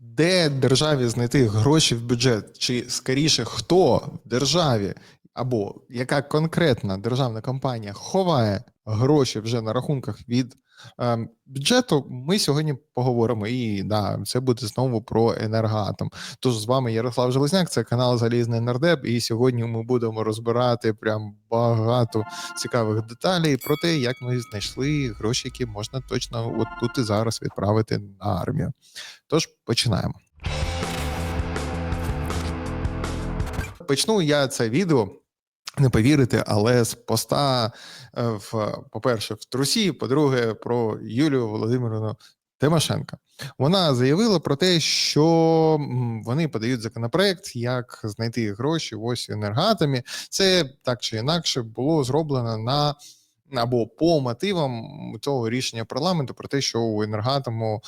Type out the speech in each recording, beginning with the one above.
де державі знайти гроші в бюджет, чи скоріше хто в державі? Або яка конкретна державна компанія ховає гроші вже на рахунках від е, бюджету, ми сьогодні поговоримо. І да, це буде знову про енергоатом. Тож з вами Ярослав Железняк, це канал Залізний Нардеп. І сьогодні ми будемо розбирати прям багато цікавих деталей про те, як ми знайшли гроші, які можна точно от тут і зараз відправити на армію. Тож починаємо. Почну я це відео. Не повірите, але з поста е, в по-перше, в трусі, по-друге, про Юлію Володимирівну Тимошенко. Вона заявила про те, що вони подають законопроект, як знайти гроші ось в енергоатомі. Це так чи інакше було зроблено на або по мотивам цього рішення парламенту про те, що у енергоатому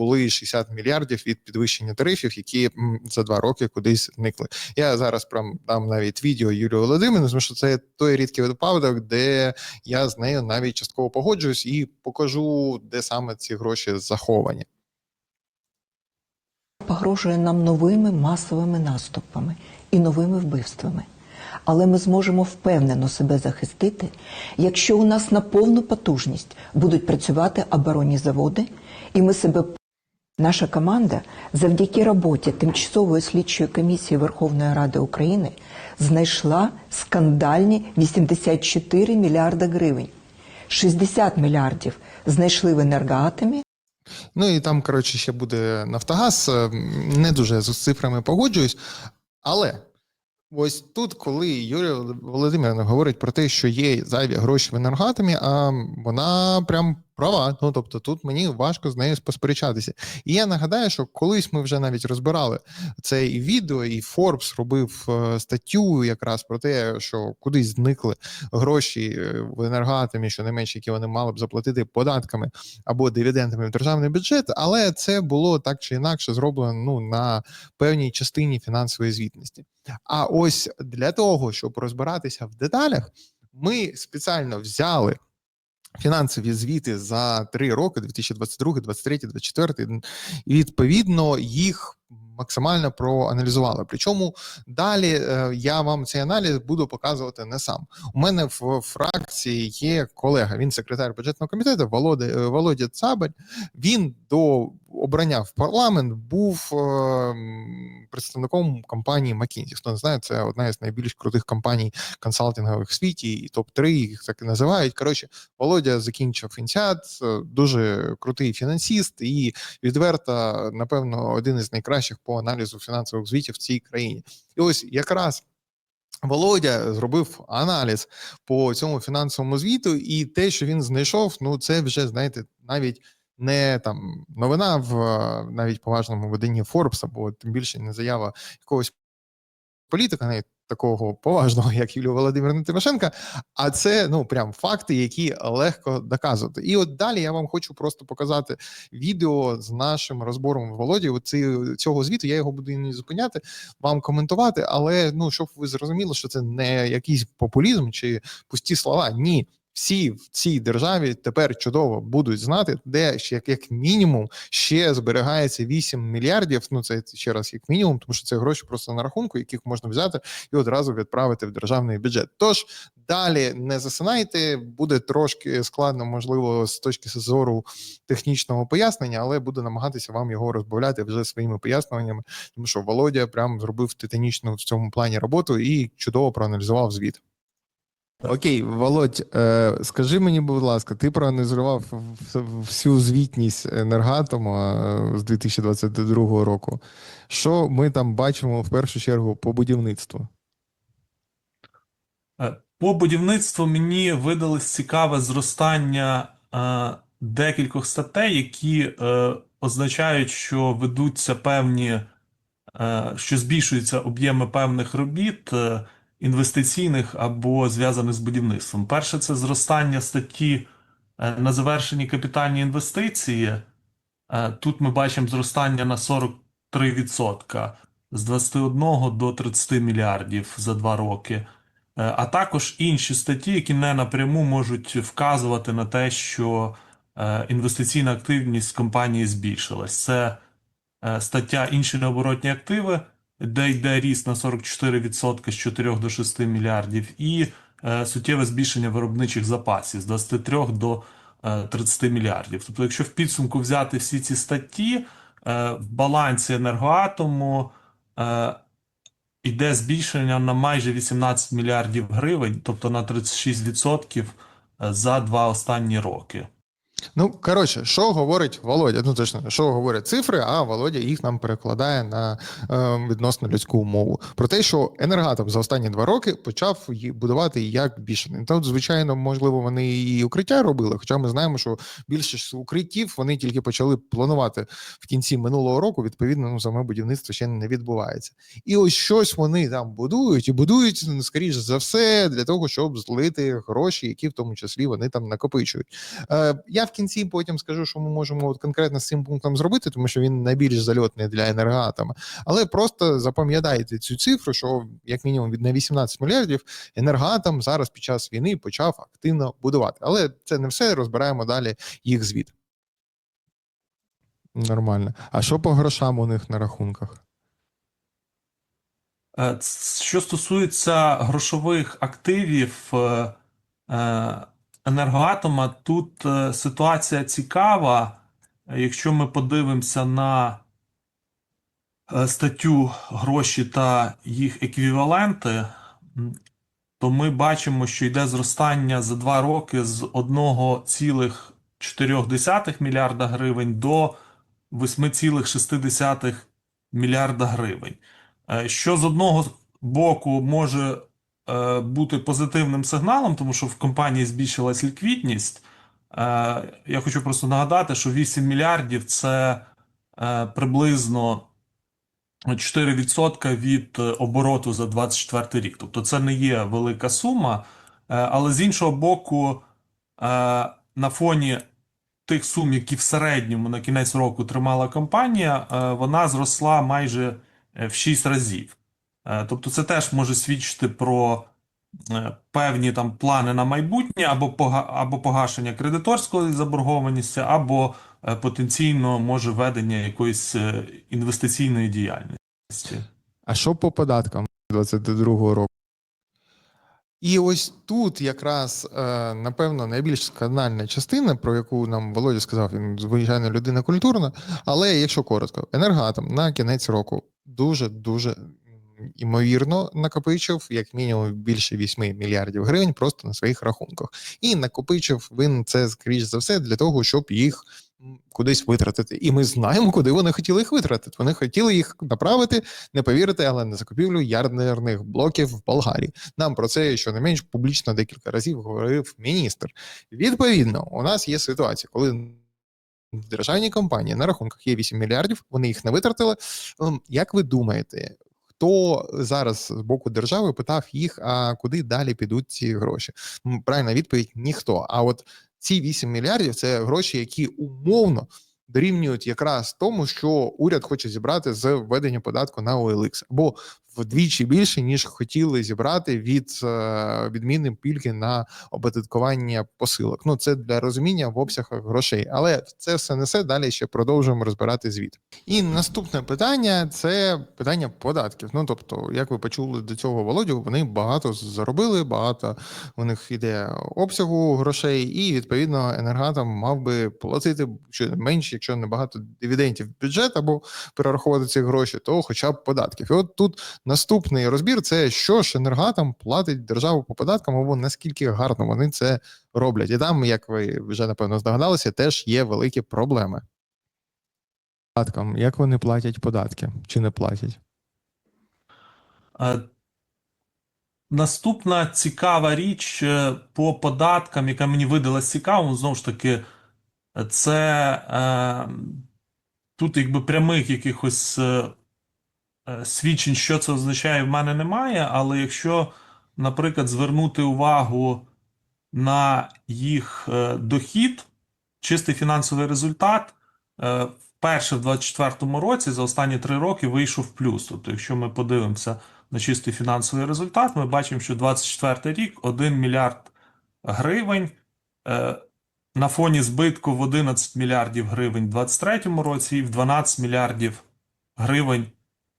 були 60 мільярдів від підвищення тарифів, які за два роки кудись зникли. Я зараз прям дам навіть відео Юлії Володимирівни, тому що це той рідкий випадок, де я з нею навіть частково погоджуюсь і покажу, де саме ці гроші заховані. погрожує нам новими масовими наступами і новими вбивствами. Але ми зможемо впевнено себе захистити, якщо у нас на повну потужність будуть працювати оборонні заводи, і ми себе наша команда завдяки роботі тимчасової слідчої комісії Верховної Ради України знайшла скандальні 84 мільярда гривень. 60 мільярдів знайшли в енергоатомі, Ну і там, коротше, ще буде Нафтогаз. Е, Не дуже з цифрами погоджуюсь, але. Ось тут, коли Юлія Володимирівна говорить про те, що є зайві гроші в енергоатомі, а вона прям права. Ну тобто, тут мені важко з нею посперечатися. І я нагадаю, що колись ми вже навіть розбирали це і відео, і Forbes робив е, статтю якраз про те, що кудись зникли гроші е, в енергоатомі, що не менше, які вони мали б заплатити податками або дивідендами в державний бюджет, але це було так чи інакше зроблено ну на певній частині фінансової звітності. А ось для того, щоб розбиратися в деталях, ми спеціально взяли фінансові звіти за три роки: 2022, 2023, 2024, і відповідно їх максимально проаналізували. Причому далі е, я вам цей аналіз буду показувати не сам. У мене в фракції є колега, він секретар бюджетного комітету Володя, е, Володя Цабаль. Він до обрання в парламент був е, представником компанії McKinsey. Хто не знає, це одна із найбільш крутих компаній консалтингових в світі, і топ-3 їх так і називають. Коротше, Володя закінчив інсіат, е, дуже крутий фінансіст і відверто, напевно, один із найкращих по аналізу фінансових звітів в цій країні. І ось якраз. Володя зробив аналіз по цьому фінансовому звіту, і те, що він знайшов, ну це вже знаєте, навіть не там новина в е, навіть поважному виданні Forbes, або тим більше не заява якогось політика, навіть такого поважного, як Юлія Володимирівна Тимошенка, а це ну прям факти, які легко доказувати. І от далі я вам хочу просто показати відео з нашим розбором Володі. Цього звіту я його буду не зупиняти, вам коментувати, але ну щоб ви зрозуміли, що це не якийсь популізм чи пусті слова. Ні. Всі в цій державі тепер чудово будуть знати, де як, як мінімум ще зберігається 8 мільярдів. Ну це ще раз як мінімум, тому що це гроші просто на рахунку, яких можна взяти і одразу відправити в державний бюджет. Тож далі не засинайте, буде трошки складно, можливо, з точки зору технічного пояснення, але буду намагатися вам його розбавляти вже своїми поясненнями, тому що Володя прям зробив титанічну в цьому плані роботу і чудово проаналізував звіт. Окей, Володь, е, скажи мені, будь ласка, ти проаналізував всю звітність енергатому е, з 2022 року. Що ми там бачимо в першу чергу по будівництву? Е, По будівництву мені видалось цікаве зростання е, декількох статей, які означають, що ведуться певні, що збільшуються об'єми певних робіт інвестиційних або зв'язаних з будівництвом. Перше, це зростання статті е, на завершені капітальні інвестиції. Е, Тут ми бачимо зростання на 43% з 21 до 30 мільярдів за два роки. Е, А також інші статті, які не напряму можуть вказувати на те, що інвестиційна активність компанії збільшилась. Це стаття інші необоротні активи, де йде ріст на 44% з 4 до 6 мільярдів, і е, суттєве збільшення виробничих запасів з 23 до е, 30 мільярдів. Тобто, якщо в підсумку взяти всі ці статті, е, в балансі енергоатому е, йде збільшення на майже 18 мільярдів гривень, тобто на 36% за два останні роки. Ну, коротше, що говорить Володя? Ну, точно, що говорять цифри, а Володя їх нам перекладає на е, відносно людську мову. Про те, що енергатом за останні два роки почав будувати як бішений. Тут, звичайно, можливо, вони і укриття робили, хоча ми знаємо, що більшість укриттів вони тільки почали планувати в кінці минулого року. Відповідно, ну саме будівництво ще не відбувається. І ось щось вони там будують і будують, ну, скоріш за все, для того, щоб злити гроші, які в тому числі вони там накопичують. Е, я в кінці потім скажу, що ми можемо от конкретно з цим пунктом зробити, тому що він найбільш зальотний для енергоатома. Але просто запам'ятайте цю цифру, що як мінімум від на 18 мільярдів енергоатом зараз під час війни почав активно будувати. Але це не все. Розбираємо далі їх звіт. Нормально. А що по грошам у них на рахунках? Е, Що стосується грошових активів е, е, енергоатома, тут е, ситуація цікава. Якщо ми подивимося на е, статтю гроші та їх еквіваленти, то ми бачимо, що йде зростання за два роки з 1,4 мільярда гривень до 8,6 мільярда гривень. Е, Що з одного боку може бути позитивним сигналом, тому що в компанії збільшилась ліквідність. Е, Я хочу просто нагадати, що 8 мільярдів це е, приблизно 4% від е, обороту за 24 рік. Тобто це не є велика сума, е, але з іншого боку, е, на фоні тих сум, які в середньому на кінець року тримала компанія, е, вона зросла майже е, в 6 разів. Е, Тобто це теж може свідчити про е, певні там плани на майбутнє або або погашення кредиторської заборгованості, або е, потенційно може ведення якоїсь інвестиційної діяльності. А що по податкам 22-го року? І ось тут якраз, напевно, найбільш скандальна частина, про яку нам Володя сказав, він звичайно людина культурна. Але якщо коротко, енергоатом на кінець року дуже дуже імовірно накопичив як мінімум більше 8 мільярдів гривень просто на своїх рахунках. І накопичив він це скоріш за все для того, щоб їх кудись витратити. І ми знаємо, куди вони хотіли їх витратити. Вони хотіли їх направити, не повірите, але на закупівлю ядерних блоків в Болгарії. Нам про це щонайменш публічно декілька разів говорив міністр. Відповідно, у нас є ситуація, коли в державній компанії на рахунках є 8 мільярдів, вони їх не витратили. Ем, Як ви думаєте, хто зараз з боку держави питав їх, а куди далі підуть ці гроші? Правильна відповідь ніхто. А от ці 8 мільярдів це гроші, які умовно дорівнюють якраз тому, що уряд хоче зібрати з введення податку на OLX, або вдвічі більше ніж хотіли зібрати від е, відміни пільги на оподаткування посилок. Ну це для розуміння в обсягах грошей, але це все несе далі. Ще продовжуємо розбирати звіт. І наступне питання це питання податків. Ну тобто, як ви почули до цього Володю, вони багато заробили, багато у них іде обсягу грошей, і відповідно енергатом мав би платити що менше, якщо не багато дивідендів в бюджет або перераховувати ці гроші, то хоча б податків. І от тут наступний розбір: це що ж енергатом платить державу по податкам, або наскільки гарно вони це роблять. І там, як ви вже напевно здогадалися, теж є великі проблеми. Податкам, як вони платять податки чи не платять? Е, Наступна цікава річ е, по податкам, яка мені видалась цікавою, знову ж таки, це е, тут якби прямих якихось е, свідчень, що це означає, в мене немає. Але якщо, наприклад, звернути увагу на їх е, дохід, чистий фінансовий результат, е, вперше в 2024 році за останні три роки вийшов плюс. Тобто, якщо ми подивимося на чистий фінансовий результат, ми бачимо, що 24 рік 1 мільярд гривень е, на фоні збитку в 11 мільярдів гривень в 2023 році і в 12 мільярдів гривень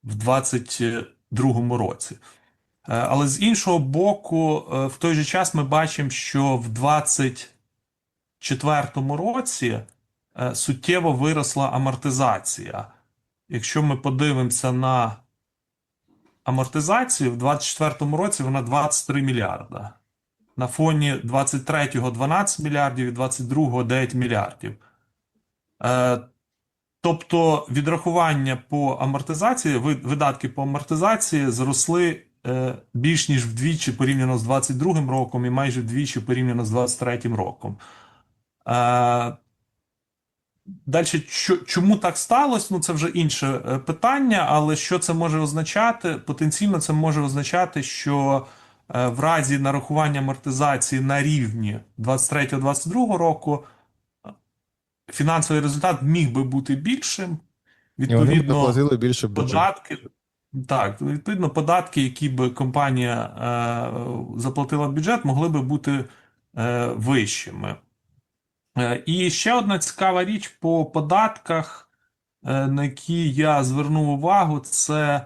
в 2022 році. Е, Але з іншого боку, е, в той же час ми бачимо, що в 2024 році е, суттєво виросла амортизація. Якщо ми подивимося на амортизацію, в 2024 році вона 23 мільярда. На фоні 23-го 12 мільярдів і 22-го 9 мільярдів. Тобто відрахування по амортизації, видатки по амортизації зросли е, більш ніж вдвічі порівняно з 22 роком і майже вдвічі порівняно з 23 роком. Е, Далі, чому так сталося? Ну, це вже інше е, питання, але що це може означати? Потенційно це може означати, що в разі нарахування амортизації на рівні 23-22 року фінансовий результат міг би бути більшим. І вони б Відповідно, доплатили більше податки. Так, відповідно, податки, які б компанія е, заплатила в бюджет, могли би бути е, вищими. Е, і ще одна цікава річ по податках, е, на які я звернув увагу, це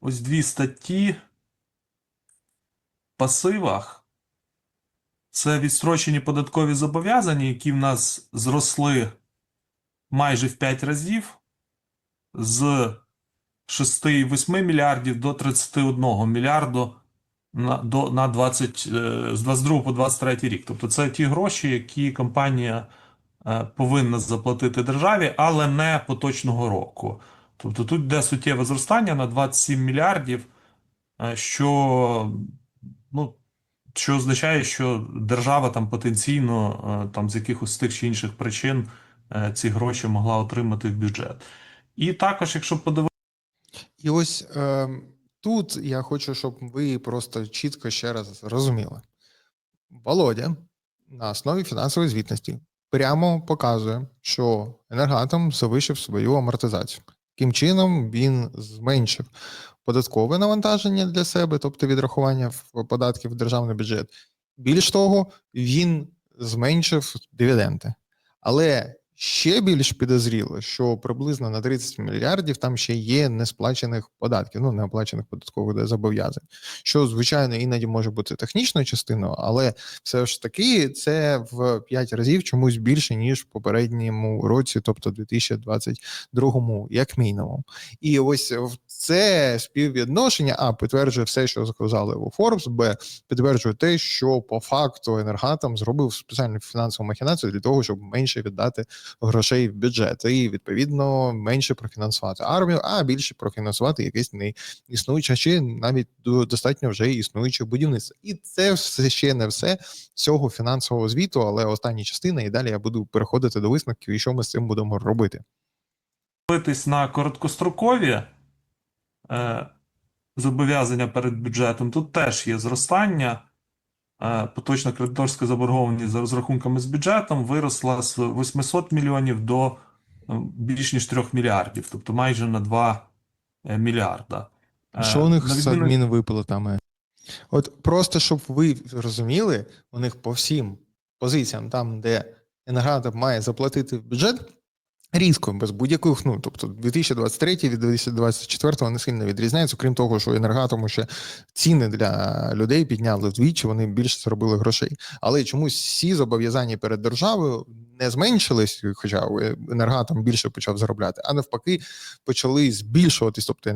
ось дві статті в пасивах. Це відстрочені податкові зобов'язання, які в нас зросли майже в 5 разів з 6,8 мільярдів до 31 мільярду на, до, на 20, е, з 22 по 23 рік. Тобто це ті гроші, які компанія е, повинна заплатити державі, але не поточного року. Тобто тут йде суттєве зростання на 27 мільярдів, е, що, ну, що означає, що держава там потенційно е, там, з якихось тих чи інших причин е, ці гроші могла отримати в бюджет. І також, якщо подивитися, І ось е, тут я хочу, щоб ви просто чітко ще раз розуміли. Володя на основі фінансової звітності прямо показує, що енергатом завищив свою амортизацію. Таким чином він зменшив податкове навантаження для себе, тобто відрахування податків в державний бюджет. Більш того, він зменшив дивіденди. Але ще більш підозріло, що приблизно на 30 мільярдів там ще є несплачених податків, ну неоплачених податкових зобов'язань, що звичайно іноді може бути технічною частиною, але все ж таки це в 5 разів чомусь більше ніж в попередньому році, тобто 2022, як мінімум. І ось в це співвідношення а підтверджує все, що сказали у Forbes, б підтверджує те, що по факту енергатом зробив спеціальну фінансову махінацію для того, щоб менше віддати грошей в бюджет, і відповідно менше профінансувати армію, а більше профінансувати якесь не існуюче чи навіть достатньо вже існуюче будівництво. І це все ще не все цього фінансового звіту, але остання частина, і далі я буду переходити до висновків, і що ми з цим будемо робити. дивитись на короткострокові е, зобов'язання перед бюджетом, тут теж є зростання. Е, поточна кредиторська заборгованість за розрахунками з бюджетом виросла з 800 мільйонів до е, більш ніж 3 мільярдів, тобто майже на 2 е, мільярда. Е, Що у них на з відміну- адмінвиплатами? От просто щоб ви розуміли, у них по всім позиціям, там, де енергатом має заплатити в бюджет, різко, без будь-яких, ну тобто 2023 від 2024 не сильно відрізняється, крім того, що енергатому ще ціни для людей підняли вдвічі, вони більше зробили грошей. Але чомусь всі зобов'язання перед державою не зменшились, хоча енергатом більше почав заробляти, а навпаки, почали збільшуватись, тобто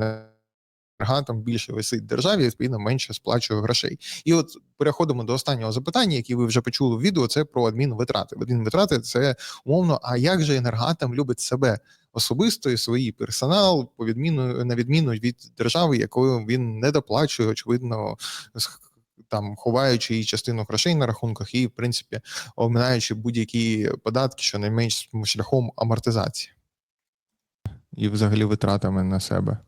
енергатом більше висить державі, відповідно менше сплачує грошей. І от переходимо до останнього запитання, яке ви вже почули в відео. Це про адмінвитрати. Адмінвитрати це умовно. А як же енергатом любить себе особисто і свій персонал, по відміну на відміну від держави, якою він не доплачує, очевидно, там ховаючи її частину грошей на рахунках, і в принципі оминаючи будь-які податки, що найменш шляхом амортизації. І взагалі витратами на себе.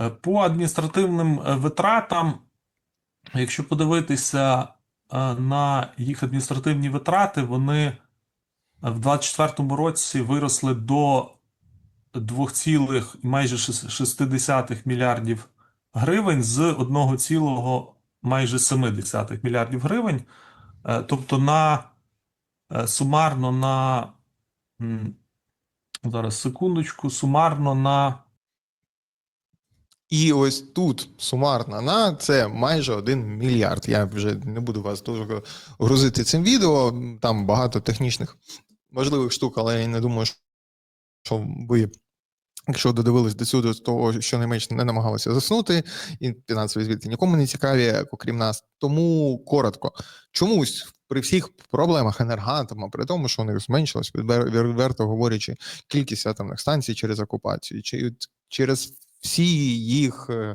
Е, По адміністративним е, витратам, якщо подивитися е, на їх адміністративні витрати, вони в 2024 році виросли до 2, майже 6 мільярдів гривень з 1, майже 7 мільярдів гривень. Тобто на сумарно на Зараз секундочку, сумарно на І ось тут сумарна на це майже 1 мільярд. Я вже не буду вас дуже грузити цим відео. Там багато технічних важливих штук, але я не думаю, що ви, якщо додивились до цього, з того щонайменше не намагалися заснути, і фінансові звідки нікому не цікаві, окрім нас. Тому коротко, чомусь. При всіх проблемах енергоатома, при тому, що у них зменшилась, відверто говорячи, кількість атомних станцій через окупацію, чи через всі їх е,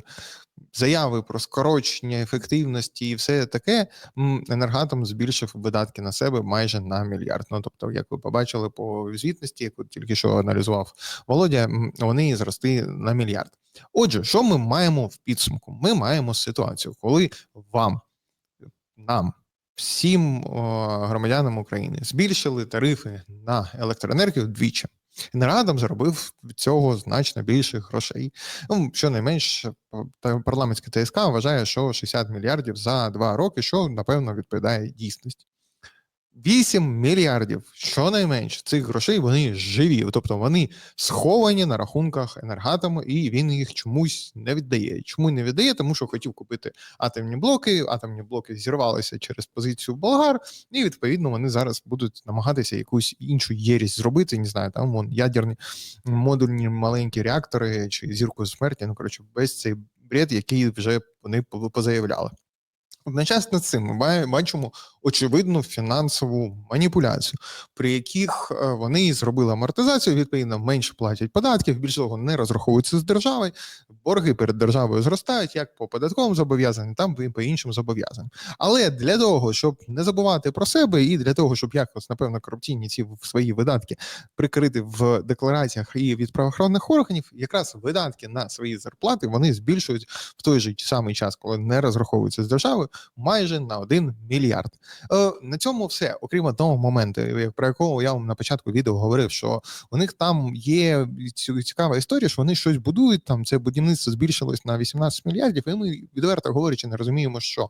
заяви про скорочення ефективності і все таке, м, енергоатом збільшив видатки на себе майже на мільярд. Ну тобто, як ви побачили по звітності, яку тільки що аналізував Володя, вони зрости на мільярд. Отже, що ми маємо в підсумку? Ми маємо ситуацію, коли вам, нам, всім о, громадянам України збільшили тарифи на електроенергію вдвічі. Енергоатом заробив від цього значно більше грошей. Ну, щонайменш, п- парламентська ТСК вважає, що 60 мільярдів за два роки, що напевно відповідає дійсності. 8 мільярдів, щонайменш, цих грошей вони живі, тобто вони сховані на рахунках енергатому, і він їх чомусь не віддає. Чому не віддає? Тому що хотів купити атомні блоки. Атомні блоки зірвалися через позицію болгар, і відповідно вони зараз будуть намагатися якусь іншу єрість зробити. Не знаю, там вон, ядерні модульні маленькі реактори чи зірку смерті. Ну коротше, весь цей бред, який вже вони позаявляли. Одночасно з цим ми бачимо очевидну фінансову маніпуляцію, при яких е, вони зробили амортизацію, відповідно, менше платять податків, більш того, не розраховуються з державою, борги перед державою зростають як по податковим зобов'язанням, там і по іншим зобов'язанням. Але для того, щоб не забувати про себе, і для того, щоб якось, напевно, корупційні ці свої видатки прикрити в деклараціях і від правоохоронних органів, якраз видатки на свої зарплати вони збільшують в той же самий час, коли не розраховуються з державою, майже на 1 мільярд. Е, на цьому все, окрім одного моменту, про якого я вам на початку відео говорив, що у них там є цікава історія, що вони щось будують. Там це будівництво збільшилось на 18 мільярдів, і ми відверто говорячи, не розуміємо, що.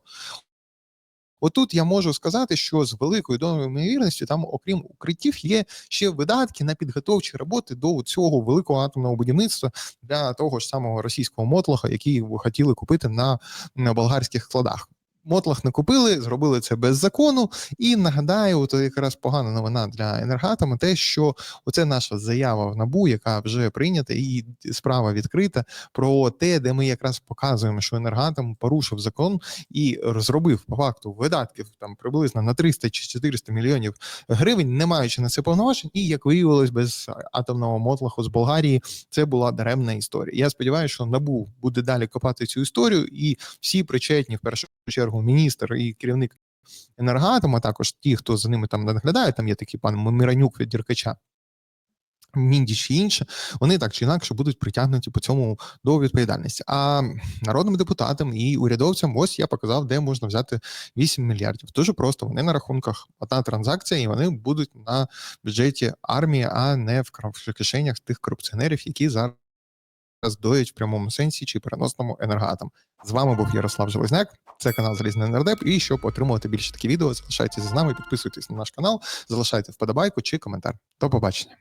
Отут я можу сказати, що з великою доною ймовірності, там, окрім укриттів, є ще видатки на підготовчі роботи до цього великого атомного будівництва для того ж самого російського мотлоха, який хотіли купити на болгарських складах. Мотлах не купили, зробили це без закону. І нагадаю, от якраз погана новина для енергатома, те, що оце наша заява в набу, яка вже прийнята, і справа відкрита про те, де ми якраз показуємо, що енергатом порушив закон і зробив по факту видатків там приблизно на 300 чи 400 мільйонів гривень, не маючи на це повноважень. І як виявилось, без атомного мотлаху з Болгарії це була даремна історія. Я сподіваюся, що набу буде далі копати цю історію, і всі причетні в першу чергу міністр і керівник енергоатома, також ті, хто за ними там наглядає, там є такий пан Миранюк від Діркача. Міндіч і інше, вони так чи інакше будуть притягнуті по цьому до відповідальності. А народним депутатам і урядовцям, ось я показав, де можна взяти 8 мільярдів. Дуже просто вони на рахунках одна транзакція, і вони будуть на бюджеті армії, а не в кишенях тих корупціонерів, які зараз доють в прямому сенсі чи переносному енергатом. З вами був Ярослав Железняк. Це канал Залізний Нардеп. І щоб отримувати більше такі відео, залишайтеся з нами, підписуйтесь на наш канал, залишайте вподобайку чи коментар. До побачення.